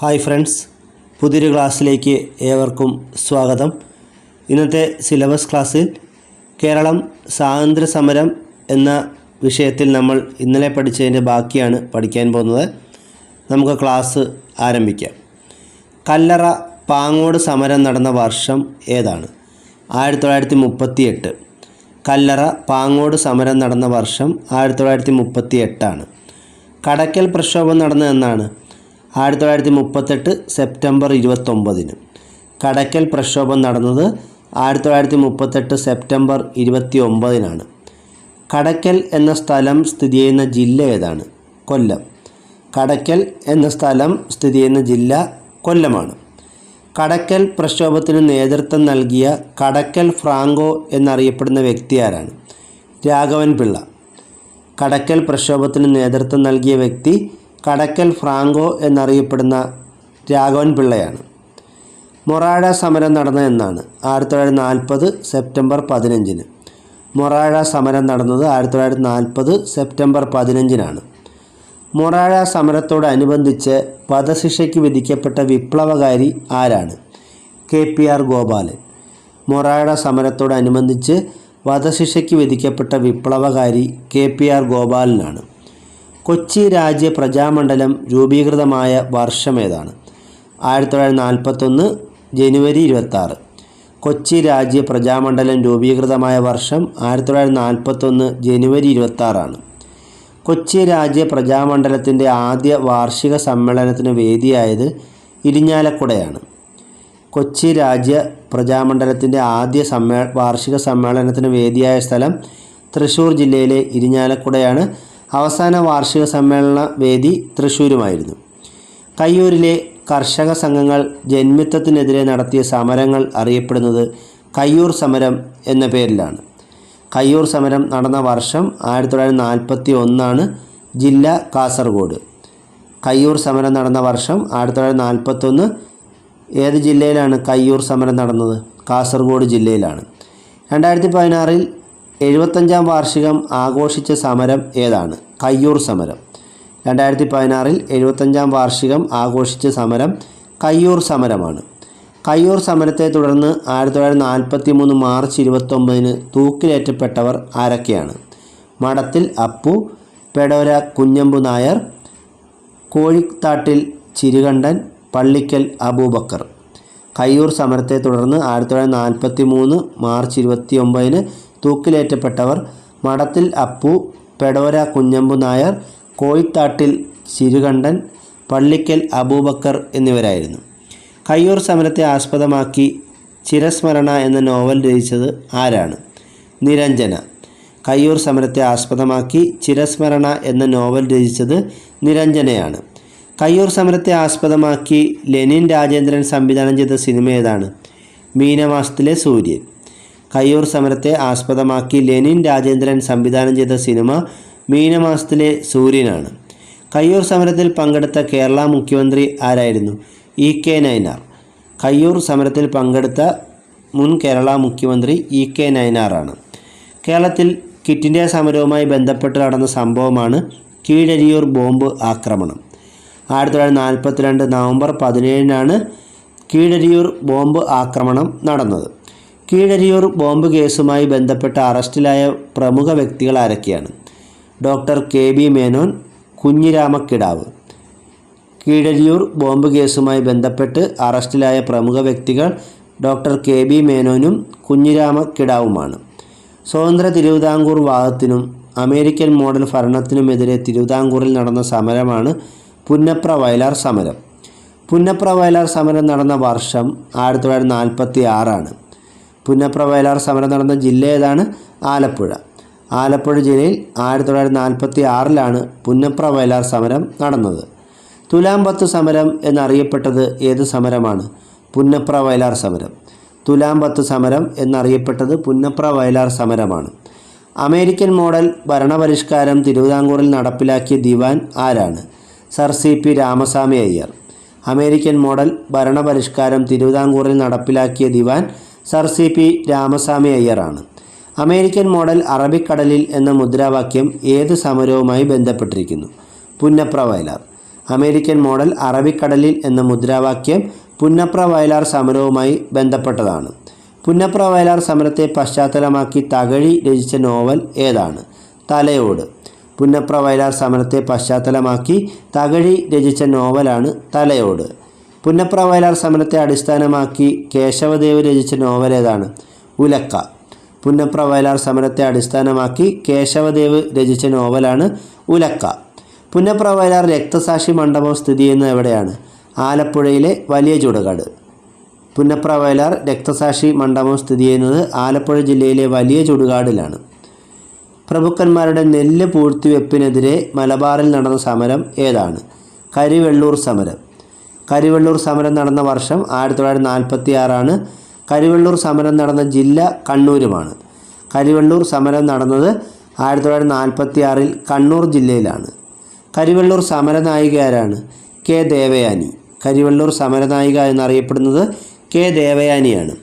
Hi friends പുതിയൊരു ക്ലാസ്സിലേക്ക് ഏവർക്കും സ്വാഗതം. ഇന്നത്തെ സിലബസ് ക്ലാസ്സിൽ കേരളം സ്വാതന്ത്ര്യ സമരം എന്ന വിഷയത്തിൽ നമ്മൾ ഇന്നലെ പഠിച്ചതിന്റെ ബാക്കിയാണ് പഠിക്കാൻ പോകുന്നത്. നമുക്ക് ക്ലാസ് ആരംഭിക്കാം. കല്ലറ പാങ്ങോട് സമരം നടന്ന വർഷം ഏതാണ്? ആയിരത്തി തൊള്ളായിരത്തി മുപ്പത്തി എട്ട് കല്ലറ പാങ്ങോട് സമരം നടന്ന വർഷം ആയിരത്തി തൊള്ളായിരത്തി മുപ്പത്തി എട്ടാണ് കടക്കൽ പ്രക്ഷോഭം നടന്നത് എന്നാണ്. ആയിരത്തി തൊള്ളായിരത്തി മുപ്പത്തെട്ട് സെപ്റ്റംബർ ഇരുപത്തൊമ്പതിന് കടക്കൽ പ്രക്ഷോഭം നടന്നത് ആയിരത്തി തൊള്ളായിരത്തി മുപ്പത്തെട്ട് സെപ്റ്റംബർ ഇരുപത്തി ഒമ്പതിനാണ് കടക്കൽ എന്ന സ്ഥലം സ്ഥിതി ചെയ്യുന്ന ജില്ല ഏതാണ്? കൊല്ലം. കടക്കൽ എന്ന സ്ഥലം സ്ഥിതി ചെയ്യുന്ന ജില്ല കൊല്ലമാണ്. കടക്കൽ പ്രക്ഷോഭത്തിന് നേതൃത്വം നൽകിയ കടക്കൽ ഫ്രാങ്കോ എന്നറിയപ്പെടുന്ന വ്യക്തി ആരാണ്? രാഘവൻ പിള്ള. കടക്കൽ പ്രക്ഷോഭത്തിന് നേതൃത്വം നൽകിയ വ്യക്തി കടക്കൽ ഫ്രാങ്കോ എന്നറിയപ്പെടുന്ന രാഘവൻ പിള്ളയാണ്. മൊറാഴ സമരം നടന്ന എന്നാണ്. ആയിരത്തി തൊള്ളായിരത്തി നാൽപ്പത് സെപ്റ്റംബർ പതിനഞ്ചിന്. മൊറാഴ സമരം നടന്നത് ആയിരത്തി തൊള്ളായിരത്തി നാൽപ്പത് സെപ്റ്റംബർ പതിനഞ്ചിനാണ്. മൊറാഴ സമരത്തോടനുബന്ധിച്ച് വധശിക്ഷയ്ക്ക് വിധിക്കപ്പെട്ട വിപ്ലവകാരി ആരാണ്? K P R Gopalan. Morazha സമരത്തോടനുബന്ധിച്ച് വധശിക്ഷയ്ക്ക് വിധിക്കപ്പെട്ട വിപ്ലവകാരി കെ പി ആർ ഗോപാലനാണ്. കൊച്ചി രാജ്യ പ്രജാമണ്ഡലം രൂപീകൃതമായ വർഷം ഏതാണ് ആയിരത്തി തൊള്ളായിരത്തി നാൽപ്പത്തൊന്ന് ജനുവരി ഇരുപത്താറ് കൊച്ചി രാജ്യ പ്രജാമണ്ഡലം രൂപീകൃതമായ വർഷം ആയിരത്തി തൊള്ളായിരത്തി നാൽപ്പത്തൊന്ന് ജനുവരി ഇരുപത്താറാണ് കൊച്ചി രാജ്യ പ്രജാമണ്ഡലത്തിന്റെ ആദ്യ വാർഷിക സമ്മേളനത്തിന് വേദിയായത് ഇരിഞ്ഞാലക്കുടയാണ് കൊച്ചി രാജ്യ പ്രജാമണ്ഡലത്തിന്റെ ആദ്യ സമ്മേ വാർഷിക സമ്മേളനത്തിന് വേദിയായ സ്ഥലം തൃശ്ശൂർ ജില്ലയിലെ ഇരിഞ്ഞാലക്കുടയാണ് അവസാന വാർഷിക സമ്മേളന വേദി തൃശ്ശൂരുമായിരുന്നു. കയ്യൂരിലെ കർഷക സംഘങ്ങൾ ജന്മിത്തത്തിനെതിരെ നടത്തിയ സമരങ്ങൾ അറിയപ്പെടുന്നത് കയ്യൂർ സമരം എന്ന പേരിലാണ്. കയ്യൂർ സമരം നടന്ന വർഷം ആയിരത്തി തൊള്ളായിരത്തി നാൽപ്പത്തി ഒന്നാണ് ജില്ല കാസർഗോഡ്. കയ്യൂർ സമരം നടന്ന വർഷം ആയിരത്തി തൊള്ളായിരത്തി നാൽപ്പത്തൊന്ന് ഏത് ജില്ലയിലാണ് കയ്യൂർ സമരം നടന്നത്? കാസർഗോഡ് ജില്ലയിലാണ്. രണ്ടായിരത്തി പതിനാറിൽ എഴുപത്തഞ്ചാം വാർഷികം ആഘോഷിച്ച സമരം ഏതാണ്? കയ്യൂർ സമരം. രണ്ടായിരത്തി പതിനാറിൽ എഴുപത്തഞ്ചാം വാർഷികം ആഘോഷിച്ച സമരം കയ്യൂർ സമരമാണ്. കയ്യൂർ സമരത്തെ തുടർന്ന് ആയിരത്തി തൊള്ളായിരത്തി നാൽപ്പത്തി മൂന്ന് മാർച്ച് ഇരുപത്തൊമ്പതിന് തൂക്കിലേറ്റപ്പെട്ടവർ ആരൊക്കെയാണ്? മഠത്തിൽ അപ്പു പെടോര കുഞ്ഞമ്പു നായർ കോഴിത്താട്ടിൽ ചിരുകണ്ഠൻ പള്ളിക്കൽ അബൂബക്കർ. കയ്യൂർ സമരത്തെ തുടർന്ന് ആയിരത്തി തൊള്ളായിരത്തി നാൽപ്പത്തി മൂന്ന് മാർച്ച് ഇരുപത്തി ഒമ്പതിന് തൂക്കിലേറ്റപ്പെട്ടവർ മഠത്തിൽ അപ്പു പെടോര കുഞ്ഞമ്പു നായർ കോയിത്താട്ടിൽ ചിരുകണ്ഠൻ പള്ളിക്കൽ അബൂബക്കർ എന്നിവരായിരുന്നു. കയ്യൂർ സമരത്തെ ആസ്പദമാക്കി ചിരസ്മരണ എന്ന നോവൽ രചിച്ചത് ആരാണ്? നിരഞ്ജന. കയ്യൂർ സമരത്തെ ആസ്പദമാക്കി ചിരസ്മരണ എന്ന നോവൽ രചിച്ചത് നിരഞ്ജനയാണ്. കയ്യൂർ സമരത്തെ ആസ്പദമാക്കി ലെനിൻ രാജേന്ദ്രൻ സംവിധാനം ചെയ്ത സിനിമ ഏതാണ്? മീനമാസത്തിലെ സൂര്യൻ. കയ്യൂർ സമരത്തെ ആസ്പദമാക്കി ലെനിൻ രാജേന്ദ്രൻ സംവിധാനം ചെയ്ത സിനിമ മീനമാസത്തിലെ സൂര്യനാണ്. കയ്യൂർ സമരത്തിൽ പങ്കെടുത്ത കേരള മുഖ്യമന്ത്രി ആരായിരുന്നു? E K Nayanar. കയ്യൂർ സമരത്തിൽ പങ്കെടുത്ത മുൻ കേരള മുഖ്യമന്ത്രി ഇ കെ നയനാറാണ്. കേരളത്തിൽ കിറ്റ് ഇന്ത്യ സമരവുമായി ബന്ധപ്പെട്ട് നടന്ന സംഭവമാണ് കീഴരിയൂർ ബോംബ് ആക്രമണം. ആയിരത്തി തൊള്ളായിരത്തി നാൽപ്പത്തിരണ്ട് നവംബർ പതിനേഴിനാണ് കീഴരിയൂർ ബോംബ് ആക്രമണം നടന്നത്. കീഴരിയൂർ ബോംബ് കേസുമായി ബന്ധപ്പെട്ട് അറസ്റ്റിലായ പ്രമുഖ വ്യക്തികൾ ആരൊക്കെയാണ്? Doctor K B Menon Kunhiramakkidavu Keezhariyur bomb കേസുമായി ബന്ധപ്പെട്ട് അറസ്റ്റിലായ പ്രമുഖ വ്യക്തികൾ ഡോക്ടർ കെ ബി മേനോനും കുഞ്ഞിരാമക്കിടാവുമാണ് സ്വതന്ത്ര തിരുവിതാംകൂർ വാദത്തിനും അമേരിക്കൻ മോഡൽ ഭരണത്തിനുമെതിരെ തിരുവിതാംകൂറിൽ നടന്ന സമരമാണ് പുന്നപ്ര വയലാർ സമരം. പുന്നപ്ര വയലാർ സമരം നടന്ന വർഷം ആയിരത്തി തൊള്ളായിരത്തി നാൽപ്പത്തി ആറാണ്. പുന്നപ്ര വയലാർ സമരം നടന്ന ജില്ല ഏതാണ്? ആലപ്പുഴ. ആലപ്പുഴ ജില്ലയിൽ ആയിരത്തി തൊള്ളായിരത്തി നാൽപ്പത്തി ആറിലാണ് പുന്നപ്ര വയലാർ സമരം നടന്നത്. തുലാംപത്ത് സമരം എന്നറിയപ്പെട്ടത് ഏത് സമരമാണ്? പുന്നപ്ര വയലാർ സമരം. തുലാംപത്ത് സമരം എന്നറിയപ്പെട്ടത് പുന്നപ്ര വയലാർ സമരമാണ്. അമേരിക്കൻ മോഡൽ ഭരണപരിഷ്കാരം തിരുവിതാംകൂറിൽ നടപ്പിലാക്കിയ ദിവാൻ ആരാണ്? Sir C P Ramaswamy Iyer. American model ഭരണപരിഷ്കാരം തിരുവിതാംകൂറിൽ നടപ്പിലാക്കിയ ദിവാൻ സർ സി പി രാമസ്വാമി അയ്യറാണ്. അമേരിക്കൻ മോഡൽ അറബിക്കടലിൽ എന്ന മുദ്രാവാക്യം ഏത് സമരവുമായി ബന്ധപ്പെട്ടിരിക്കുന്നു? പുന്നപ്ര വയലാർ. അമേരിക്കൻ മോഡൽ അറബിക്കടലിൽ എന്ന മുദ്രാവാക്യം പുന്നപ്ര വയലാർ സമരവുമായി ബന്ധപ്പെട്ടതാണ്. പുന്നപ്ര വയലാർ സമരത്തെ പശ്ചാത്തലമാക്കി തകഴി രചിച്ച നോവൽ ഏതാണ്? തലയോട്. പുന്നപ്ര വയലാർ സമരത്തെ പശ്ചാത്തലമാക്കി തകഴി രചിച്ച നോവലാണ് തലയോട്. പുന്നപ്ര വയലാർ സമരത്തെ അടിസ്ഥാനമാക്കി കേശവദേവ് രചിച്ച നോവൽ ഏതാണ്? ഉലക്ക. പുന്നപ്ര വയലാർ സമരത്തെ അടിസ്ഥാനമാക്കി കേശവദേവ് രചിച്ച നോവലാണ് ഉലക്ക. പുന്നപ്ര വയലാർ രക്തസാക്ഷി മണ്ഡപം സ്ഥിതി ചെയ്യുന്നത് എവിടെയാണ്? ആലപ്പുഴയിലെ വലിയ ചുടുകാട്. പുന്നപ്ര വയലാർ രക്തസാക്ഷി മണ്ഡപം സ്ഥിതി ചെയ്യുന്നത് ആലപ്പുഴ ജില്ലയിലെ വലിയ ചുടുകാടിലാണ്. പ്രഭുക്കന്മാരുടെ നെല്ല് പൂഴ്ത്തിവെപ്പിനെതിരെ മലബാറിൽ നടന്ന സമരം ഏതാണ്? കരിവെള്ളൂർ സമരം. കരിവെള്ളൂർ സമരം നടന്ന വർഷം ആയിരത്തി തൊള്ളായിരത്തി നാൽപ്പത്തി ആറാണ് കരിവെള്ളൂർ സമരം നടന്ന ജില്ല കണ്ണൂരുമാണ്. കരിവെള്ളൂർ സമരം നടന്നത് ആയിരത്തി തൊള്ളായിരത്തി നാൽപ്പത്തി ആറിൽ കണ്ണൂർ ജില്ലയിലാണ്. കരിവെള്ളൂർ സമരനായിക ആരാണ്? കെ ദേവയാനി. കരിവെള്ളൂർ സമരനായിക എന്നറിയപ്പെടുന്നത് കെ ദേവയാനിയാണ്.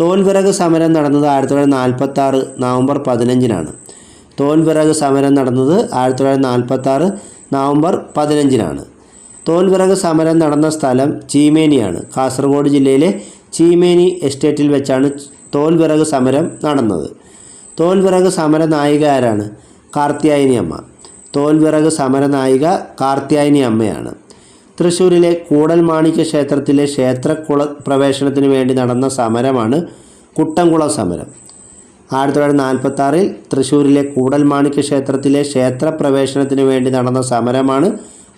തോൽവിറക് സമരം നടന്നത് ആയിരത്തി തൊള്ളായിരത്തി നാൽപ്പത്തി ആറ് നവംബർ പതിനഞ്ചിനാണ്. തോൽവിറക് സമരം നടന്നത് ആയിരത്തി തൊള്ളായിരത്തി നാൽപ്പത്തി ആറ് നവംബർ പതിനഞ്ചിനാണ്. തോൽവിറക് സമരം നടന്ന സ്ഥലം ചീമേനിയാണ്. കാസർഗോഡ് ജില്ലയിലെ ചീമേനി എസ്റ്റേറ്റിൽ വെച്ചാണ് തോൽവിറക് സമരം നടന്നത്. തോൽവിറക് സമര നായിക ആരാണ്? കാർത്തിയായനി അമ്മ തോൽവിറക് സമര നായിക കാർത്തിയായനി അമ്മയാണ്. തൃശ്ശൂരിലെ കൂടൽമാണിക്യ ക്ഷേത്രത്തിലെ ക്ഷേത്രക്കുള പ്രവേശനത്തിന് വേണ്ടി നടന്ന സമരമാണ് കുട്ടംകുളം സമരം. ആയിരത്തി തൊള്ളായിരത്തി നാൽപ്പത്തി ആറിൽ തൃശ്ശൂരിലെ കൂടൽമാണിക്യ ക്ഷേത്രത്തിലെ ക്ഷേത്രപ്രവേശനത്തിന് വേണ്ടി നടന്ന സമരമാണ്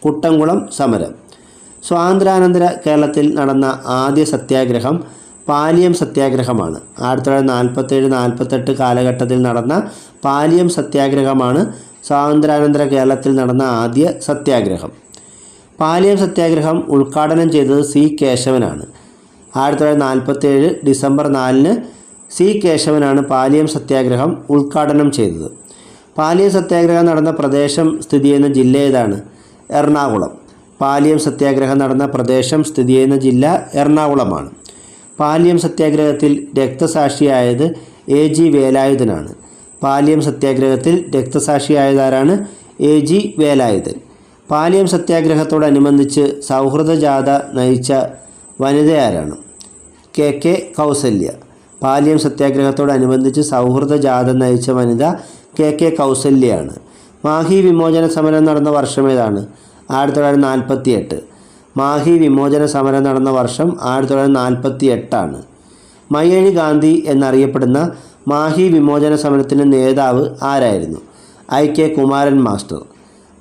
കുട്ടംകുളം സമരം. സ്വാതന്ത്ര്യാനന്തര കേരളത്തിൽ നടന്ന ആദ്യ സത്യാഗ്രഹം പാലിയം സത്യാഗ്രഹമാണ്. ആയിരത്തി തൊള്ളായിരത്തി നാൽപ്പത്തേഴ് നാൽപ്പത്തെട്ട് കാലഘട്ടത്തിൽ നടന്ന പാലിയം സത്യാഗ്രഹമാണ് സ്വാതന്ത്ര്യാനന്തര കേരളത്തിൽ നടന്ന ആദ്യ സത്യാഗ്രഹം. പാലിയം സത്യാഗ്രഹം ഉദ്ഘാടനം ചെയ്തത് സി കേശവനാണ്. ആയിരത്തി തൊള്ളായിരത്തി നാൽപ്പത്തേഴ് ഡിസംബർ നാലിന് സി കേശവനാണ് പാലിയം സത്യാഗ്രഹം ഉദ്ഘാടനം ചെയ്തത്. പാലിയം സത്യാഗ്രഹം നടന്ന പ്രദേശം സ്ഥിതി ചെയ്യുന്ന ജില്ല ഏതാണ്? എറണാകുളം. പാലിയം സത്യാഗ്രഹം നടന്ന പ്രദേശം സ്ഥിതി ചെയ്യുന്ന ജില്ല എറണാകുളമാണ്. പാലിയം സത്യാഗ്രഹത്തിൽ രക്തസാക്ഷിയായത് എ ജി വേലായുധനാണ്. പാലിയം സത്യാഗ്രഹത്തിൽ രക്തസാക്ഷിയായതാരാണ് എ ജി വേലായുധൻ. പാലിയം സത്യാഗ്രഹത്തോടനുബന്ധിച്ച് സൗഹൃദ ജാഥ നയിച്ച വനിതയാരാണ്? K K Kausalya. പാലിയം സത്യാഗ്രഹത്തോടനുബന്ധിച്ച് സൗഹൃദ ജാഥ നയിച്ച വനിത കെ കെ കൗസല്യയാണ്. മാഹി വിമോചന സമരം നടന്ന വർഷം ഏതാണ്? ആയിരത്തി തൊള്ളായിരത്തി നാൽപ്പത്തി എട്ട് മാഹി വിമോചന സമരം നടന്ന വർഷം ആയിരത്തി തൊള്ളായിരത്തി നാൽപ്പത്തി എട്ടാണ് മയ്യഴി ഗാന്ധി എന്നറിയപ്പെടുന്ന മാഹി വിമോചന സമരത്തിന്റെ നേതാവ് ആരായിരുന്നു? I K Kumaran master.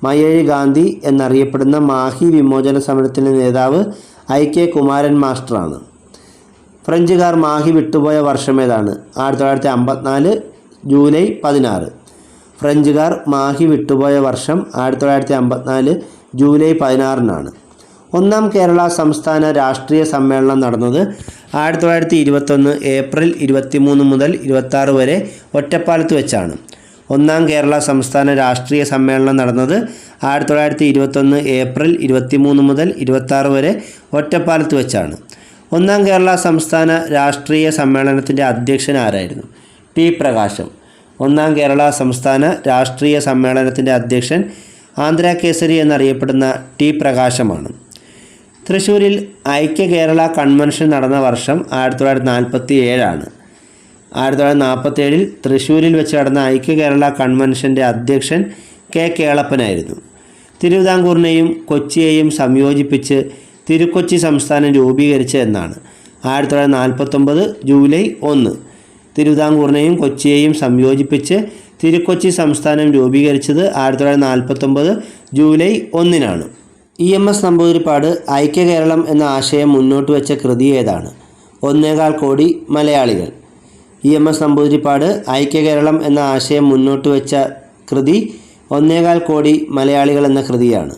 Mayyazhi Gandhi എന്നറിയപ്പെടുന്ന മാഹി വിമോചന സമരത്തിന്റെ നേതാവ് ഐ കെ കുമാരൻ മാസ്റ്ററാണ്. ഫ്രഞ്ചുകാർ മാഹി വിട്ടുപോയ വർഷം ഏതാണ്? ആയിരത്തി തൊള്ളായിരത്തി അമ്പത്തിനാല് ജൂലൈ പതിനാറ്. ഫ്രഞ്ചുകാർ മാഹി വിട്ടുപോയ വർഷം ആയിരത്തി തൊള്ളായിരത്തി അമ്പത്തിനാല് ജൂലൈ പതിനാറിനാണ്. ഒന്നാം കേരള സംസ്ഥാന രാഷ്ട്രീയ സമ്മേളനം നടന്നത് ആയിരത്തി തൊള്ളായിരത്തി ഇരുപത്തൊന്ന് ഏപ്രിൽ ഇരുപത്തിമൂന്ന് മുതൽ ഇരുപത്താറ് വരെ ഒറ്റപ്പാലത്ത് വെച്ചാണ്. ഒന്നാം കേരള സംസ്ഥാന രാഷ്ട്രീയ സമ്മേളനം നടന്നത് ആയിരത്തി തൊള്ളായിരത്തി ഇരുപത്തൊന്ന് ഏപ്രിൽ ഇരുപത്തിമൂന്ന് മുതൽ ഇരുപത്താറ് വരെ ഒറ്റപ്പാലത്ത് വെച്ചാണ്. ഒന്നാം കേരള സംസ്ഥാന രാഷ്ട്രീയ സമ്മേളനത്തിന്റെ അധ്യക്ഷൻ ആരായിരുന്നു? പി പ്രകാശം. ഒന്നാം കേരള സംസ്ഥാന രാഷ്ട്രീയ സമ്മേളനത്തിന്റെ അധ്യക്ഷൻ ആന്ധ്ര കേസരി എന്നറിയപ്പെടുന്ന ടി പ്രകാശമാണ്. തൃശ്ശൂരിൽ ഐക്യ കേരള കൺവെൻഷൻ നടന്ന വർഷം ആയിരത്തി തൊള്ളായിരത്തി നാൽപ്പത്തി ഏഴാണ് ആയിരത്തി തൊള്ളായിരത്തി നാൽപ്പത്തേഴിൽ തൃശ്ശൂരിൽ വെച്ച് നടന്ന ഐക്യ കേരള കൺവെൻഷന്റെ അധ്യക്ഷൻ കെ കേളപ്പനായിരുന്നു. തിരുവിതാംകൂറിനെയും കൊച്ചിയെയും സംയോജിപ്പിച്ച് തിരുക്കൊച്ചി സംസ്ഥാനം രൂപീകരിച്ച എന്നാണ് ആയിരത്തി തൊള്ളായിരത്തി നാൽപ്പത്തൊമ്പത് ജൂലൈ ഒന്ന് തിരുവിതാംകൂറിനെയും കൊച്ചിയെയും സംയോജിപ്പിച്ച് തിരുക്കൊച്ചി സംസ്ഥാനം രൂപീകരിച്ചത് ആയിരത്തി തൊള്ളായിരത്തി നാൽപ്പത്തൊമ്പത് ജൂലൈ ഒന്നിനാണ്. ഇ എം എസ് നമ്പൂതിരിപ്പാട് ഐക്യ കേരളം എന്ന ആശയം മുന്നോട്ട് വെച്ച കൃതി ഏതാണ്? ഒന്നേകാൽ കോടി മലയാളികൾ. ഇ എം എസ് നമ്പൂതിരിപ്പാട് ഐക്യ കേരളം എന്ന ആശയം മുന്നോട്ട് വെച്ച കൃതി ഒന്നേകാൽ കോടി മലയാളികൾ എന്ന കൃതിയാണ്.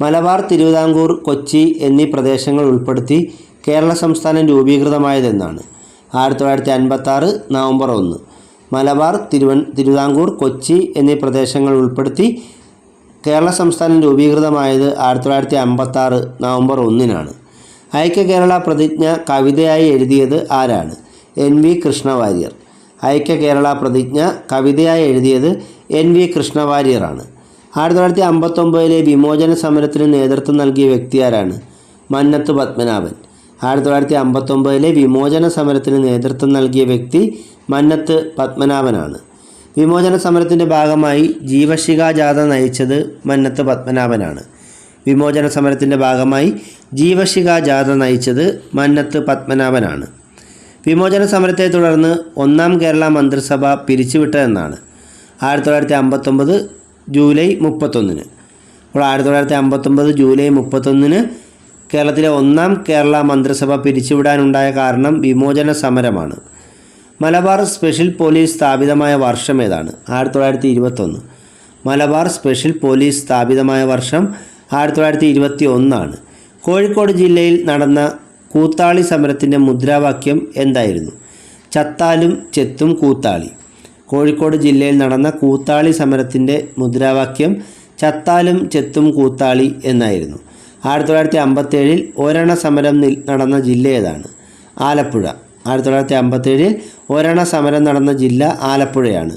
മലബാർ തിരുവിതാംകൂർ കൊച്ചി എന്നീ പ്രദേശങ്ങൾ ഉൾപ്പെടുത്തി കേരള സംസ്ഥാനം രൂപീകൃതമായതെന്നാണ്. ആയിരത്തി തൊള്ളായിരത്തി അൻപത്താറ് നവംബർ ഒന്ന്. മലബാർ തിരുവൻ തിരുവിതാംകൂർ കൊച്ചി എന്നീ പ്രദേശങ്ങൾ ഉൾപ്പെടുത്തി കേരള സംസ്ഥാനം രൂപീകൃതമായത് ആയിരത്തി തൊള്ളായിരത്തി അമ്പത്താറ് നവംബർ ഒന്നിനാണ്. ഐക്യ കേരള പ്രതിജ്ഞ കവിതയായി എഴുതിയത് ആരാണ്? N V Krishna Warrier. ഐക്യ കേരള പ്രതിജ്ഞ കവിതയായി എഴുതിയത് എൻ വി കൃഷ്ണവാര്യറാണ് ആയിരത്തി തൊള്ളായിരത്തി അമ്പത്തൊമ്പതിലെ വിമോചന സമരത്തിന് നേതൃത്വം നൽകിയ വ്യക്തി ആരാണ്? മന്നത്ത് പത്മനാഭൻ. ആയിരത്തി തൊള്ളായിരത്തി അമ്പത്തൊമ്പതിലെ വിമോചന സമരത്തിന് നേതൃത്വം നൽകിയ വ്യക്തി മന്നത്ത് പത്മനാഭനാണ്. വിമോചന സമരത്തിന്റെ ഭാഗമായി ജീവശിഖ ജാഥ നയിച്ചത് മന്നത്ത് പത്മനാഭനാണ്. വിമോചന സമരത്തിന്റെ ഭാഗമായി ജീവശിഖ ജാഥ നയിച്ചത് മന്നത്ത് പത്മനാഭനാണ്. വിമോചന സമരത്തെ തുടർന്ന് ഒന്നാം കേരള മന്ത്രിസഭ പിരിച്ചുവിട്ടതെന്നാണ് ആയിരത്തി തൊള്ളായിരത്തി അമ്പത്തൊമ്പത് ജൂലൈ മുപ്പത്തൊന്നിന്. അപ്പോൾ ആയിരത്തി തൊള്ളായിരത്തി അമ്പത്തൊമ്പത് ജൂലൈ മുപ്പത്തൊന്നിന് കേരളത്തിലെ ഒന്നാം കേരള മന്ത്രിസഭ പിരിച്ചുവിടാനുണ്ടായ കാരണം വിമോചന സമരമാണ്. മലബാർ സ്പെഷ്യൽ പോലീസ് സ്ഥാപിതമായ വർഷം ഏതാണ്? ആയിരത്തി തൊള്ളായിരത്തി ഇരുപത്തൊന്ന് മലബാർ സ്പെഷ്യൽ പോലീസ് സ്ഥാപിതമായ വർഷം ആയിരത്തി തൊള്ളായിരത്തി ഇരുപത്തി ഒന്നാണ് കോഴിക്കോട് ജില്ലയിൽ നടന്ന കൂത്താളി സമരത്തിന്റെ മുദ്രാവാക്യം എന്തായിരുന്നു? ചത്താലും ചെത്തും കൂത്താളി. കോഴിക്കോട് ജില്ലയിൽ നടന്ന കൂത്താളി സമരത്തിന്റെ മുദ്രാവാക്യം ചത്താലും ചെത്തും കൂത്താളി എന്നായിരുന്നു. ആയിരത്തി തൊള്ളായിരത്തി അമ്പത്തേഴിൽ ഒരെണ്ണ സമരം നടന്ന ജില്ല ഏതാണ്? ആലപ്പുഴ. ആയിരത്തി തൊള്ളായിരത്തി അമ്പത്തേഴിൽ ഒരെണ്ണ സമരം നടന്ന ജില്ല ആലപ്പുഴയാണ്.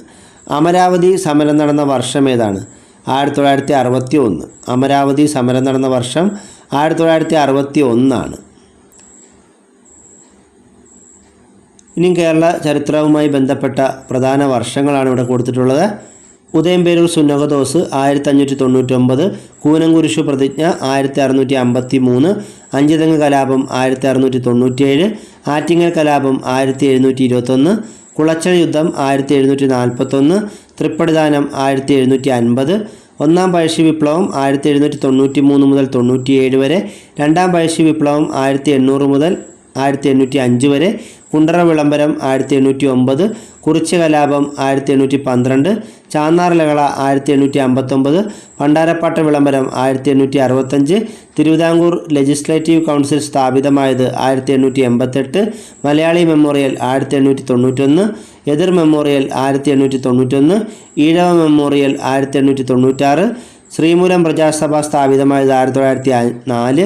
അമരാവതി സമരം നടന്ന വർഷം ഏതാണ്? ആയിരത്തി തൊള്ളായിരത്തി അറുപത്തി ഒന്ന് അമരാവതി സമരം നടന്ന വർഷം ആയിരത്തി തൊള്ളായിരത്തി അറുപത്തി ഒന്നാണ് ഇനിയും കേരള ചരിത്രവുമായി ബന്ധപ്പെട്ട പ്രധാന വർഷങ്ങളാണ് ഇവിടെ കൊടുത്തിട്ടുള്ളത്. ഉദയംപേരൂർ സുന്നകദോസ് ആയിരത്തി അഞ്ഞൂറ്റി തൊണ്ണൂറ്റൊമ്പത് കൂനംകുരിശു പ്രതിജ്ഞ ആയിരത്തി അറുന്നൂറ്റി അമ്പത്തി മൂന്ന് അഞ്ചുതെങ്ങ് കലാപം ആയിരത്തി അറുന്നൂറ്റി തൊണ്ണൂറ്റിയേഴ് ആറ്റിങ്ങൽ കലാപം ആയിരത്തി എഴുന്നൂറ്റി ഇരുപത്തൊന്ന് കുളച്ചൽ യുദ്ധം ആയിരത്തി എഴുന്നൂറ്റി നാൽപ്പത്തൊന്ന് തൃപ്പടിദാനം ആയിരത്തി എഴുന്നൂറ്റി അൻപത് ഒന്നാം പഴശ്ശി വിപ്ലവം ആയിരത്തി എഴുന്നൂറ്റി തൊണ്ണൂറ്റി മൂന്ന് മുതൽ തൊണ്ണൂറ്റിയേഴ് വരെ രണ്ടാം പഴശ്ശി വിപ്ലവം ആയിരത്തി എണ്ണൂറ് മുതൽ ആയിരത്തി എണ്ണൂറ്റി അഞ്ച് വരെ കുണ്ടറ വിളംബരം ആയിരത്തി എണ്ണൂറ്റി ഒമ്പത് കുറിച്ച് കലാപം ആയിരത്തി എണ്ണൂറ്റി പന്ത്രണ്ട് ചാന്നാർ ലഹള ആയിരത്തി എണ്ണൂറ്റി അമ്പത്തൊമ്പത് പണ്ടാരപ്പാട്ട വിളംബരം ആയിരത്തി എണ്ണൂറ്റി അറുപത്തഞ്ച് തിരുവിതാംകൂർ ലെജിസ്ലേറ്റീവ് കൗൺസിൽ സ്ഥാപിതമായത് ആയിരത്തി എണ്ണൂറ്റി എൺപത്തെട്ട് മലയാളി മെമ്മോറിയൽ ആയിരത്തി എണ്ണൂറ്റി തൊണ്ണൂറ്റൊന്ന് എതിർ മെമ്മോറിയൽ ആയിരത്തി എണ്ണൂറ്റി തൊണ്ണൂറ്റൊന്ന് ഈഴവ മെമ്മോറിയൽ ആയിരത്തി എണ്ണൂറ്റി തൊണ്ണൂറ്റാറ് ശ്രീമൂലം പ്രജാസഭ സ്ഥാപിതമായത് ആയിരത്തി തൊള്ളായിരത്തി നാല്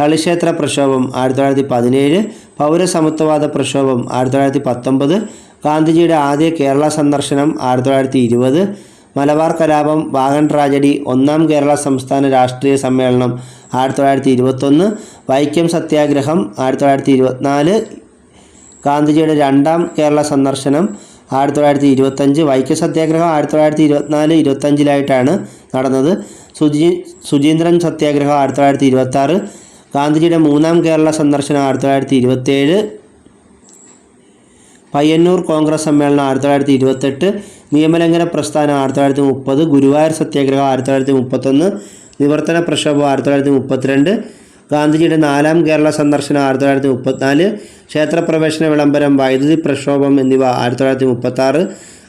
തളിക്ഷേത്ര പ്രക്ഷോഭം ആയിരത്തി തൊള്ളായിരത്തി പതിനേഴ് പൗരസമത്വവാദ പ്രക്ഷോഭം ആയിരത്തി തൊള്ളായിരത്തി പത്തൊമ്പത് ഗാന്ധിജിയുടെ ആദ്യ കേരള സന്ദർശനം ആയിരത്തി തൊള്ളായിരത്തി ഇരുപത് മലബാർ കലാപം വാഗൺ ട്രാജഡി ഒന്നാം കേരള സംസ്ഥാന രാഷ്ട്രീയ സമ്മേളനം ആയിരത്തി തൊള്ളായിരത്തി ഇരുപത്തൊന്ന് വൈക്കം സത്യാഗ്രഹം ആയിരത്തി തൊള്ളായിരത്തി ഇരുപത്തിനാല് ഗാന്ധിജിയുടെ രണ്ടാം കേരള സന്ദർശനം ആയിരത്തി തൊള്ളായിരത്തി ഇരുപത്തഞ്ച് വൈക്കം സത്യാഗ്രഹം ആയിരത്തി തൊള്ളായിരത്തി ഇരുപത്തിനാല് ഇരുപത്തഞ്ചിലായിട്ടാണ് നടന്നത്. സുജി സുചീന്ദ്രൻ സത്യാഗ്രഹം ആയിരത്തി തൊള്ളായിരത്തി ഇരുപത്താറ് ഗാന്ധിജിയുടെ മൂന്നാം കേരള സന്ദർശനം ആയിരത്തി തൊള്ളായിരത്തി ഇരുപത്തേഴ് പയ്യന്നൂർ കോൺഗ്രസ് സമ്മേളനം ആയിരത്തി തൊള്ളായിരത്തി ഇരുപത്തെട്ട് നിയമലംഘന പ്രസ്ഥാനം ആയിരത്തി തൊള്ളായിരത്തി മുപ്പത് ഗുരുവായൂർ സത്യാഗ്രഹം ആയിരത്തി തൊള്ളായിരത്തി മുപ്പത്തൊന്ന് നിവർത്തന പ്രക്ഷോഭം ആയിരത്തി തൊള്ളായിരത്തി മുപ്പത്തിരണ്ട് ഗാന്ധിജിയുടെ നാലാം കേരള സന്ദർശനം ആയിരത്തി തൊള്ളായിരത്തി മുപ്പത്തിനാല് ക്ഷേത്രപ്രവേശന വിളംബരം വൈദ്യുതി പ്രക്ഷോഭം എന്നിവ ആയിരത്തി തൊള്ളായിരത്തി മുപ്പത്താറ്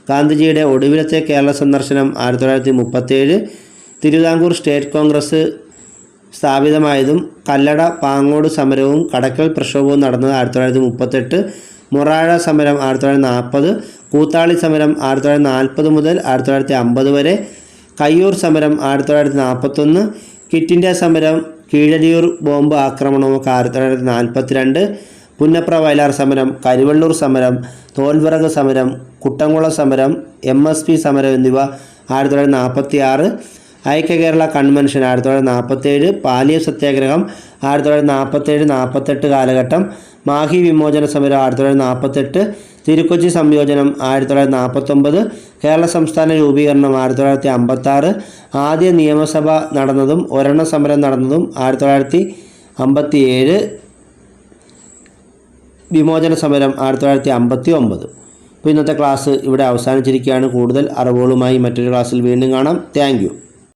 ഗാന്ധിജിയുടെ ഒടുവിലത്തെ കേരള സന്ദർശനം ആയിരത്തി തൊള്ളായിരത്തി മുപ്പത്തേഴ് തിരുവിതാംകൂർ സ്റ്റേറ്റ് കോൺഗ്രസ് സ്ഥാപിതമായതും കല്ലട പാങ്ങോട് സമരവും കടക്കൽ പ്രക്ഷോഭവും നടന്നത് ആയിരത്തി തൊള്ളായിരത്തി മുപ്പത്തെട്ട് മൊറാഴ സമരം ആയിരത്തി തൊള്ളായിരത്തി നാൽപ്പത് കൂത്താളി സമരം ആയിരത്തി തൊള്ളായിരത്തി നാൽപ്പത് മുതൽ ആയിരത്തി തൊള്ളായിരത്തി അമ്പത് വരെ കയ്യൂർ സമരം ആയിരത്തി തൊള്ളായിരത്തി നാൽപ്പത്തൊന്ന് കിറ്റ് ഇന്ത്യ സമരം കീഴടിയൂർ ബോംബ് ആക്രമണമൊക്കെ ആയിരത്തി തൊള്ളായിരത്തി നാൽപ്പത്തിരണ്ട് പുന്നപ്ര വയലാർ സമരം കരുവള്ളൂർ സമരം തോൽവിറക് സമരം കുട്ടംകുളം സമരം എം എസ് പി സമരം എന്നിവ ആയിരത്തി തൊള്ളായിരത്തി നാൽപ്പത്തി ആറ് ഐക്യ കേരള കൺവെൻഷൻ ആയിരത്തി തൊള്ളായിരത്തി നാൽപ്പത്തേഴ് പാലിയ സത്യാഗ്രഹം ആയിരത്തി തൊള്ളായിരത്തി നാൽപ്പത്തേഴ് നാൽപ്പത്തെട്ട് കാലഘട്ടം മാഹി വിമോചന സമരം ആയിരത്തി തൊള്ളായിരത്തി നാൽപ്പത്തെട്ട് തിരുക്കൊച്ചി സംയോജനം ആയിരത്തി തൊള്ളായിരത്തി നാൽപ്പത്തൊമ്പത് കേരള സംസ്ഥാന രൂപീകരണം ആയിരത്തി തൊള്ളായിരത്തി അമ്പത്താറ് ആദ്യ നിയമസഭ നടന്നതും ഒരെണ്ണ സമരം നടന്നതും ആയിരത്തി തൊള്ളായിരത്തി അമ്പത്തി ഏഴ് വിമോചന സമരം ആയിരത്തി തൊള്ളായിരത്തി അമ്പത്തി ഒമ്പത് അപ്പോൾ ഇന്നത്തെ ക്ലാസ് ഇവിടെ അവസാനിച്ചിരിക്കുകയാണ്. കൂടുതൽ അറിവുകളുമായി മറ്റൊരു ക്ലാസ്സിൽ വീണ്ടും കാണാം. താങ്ക്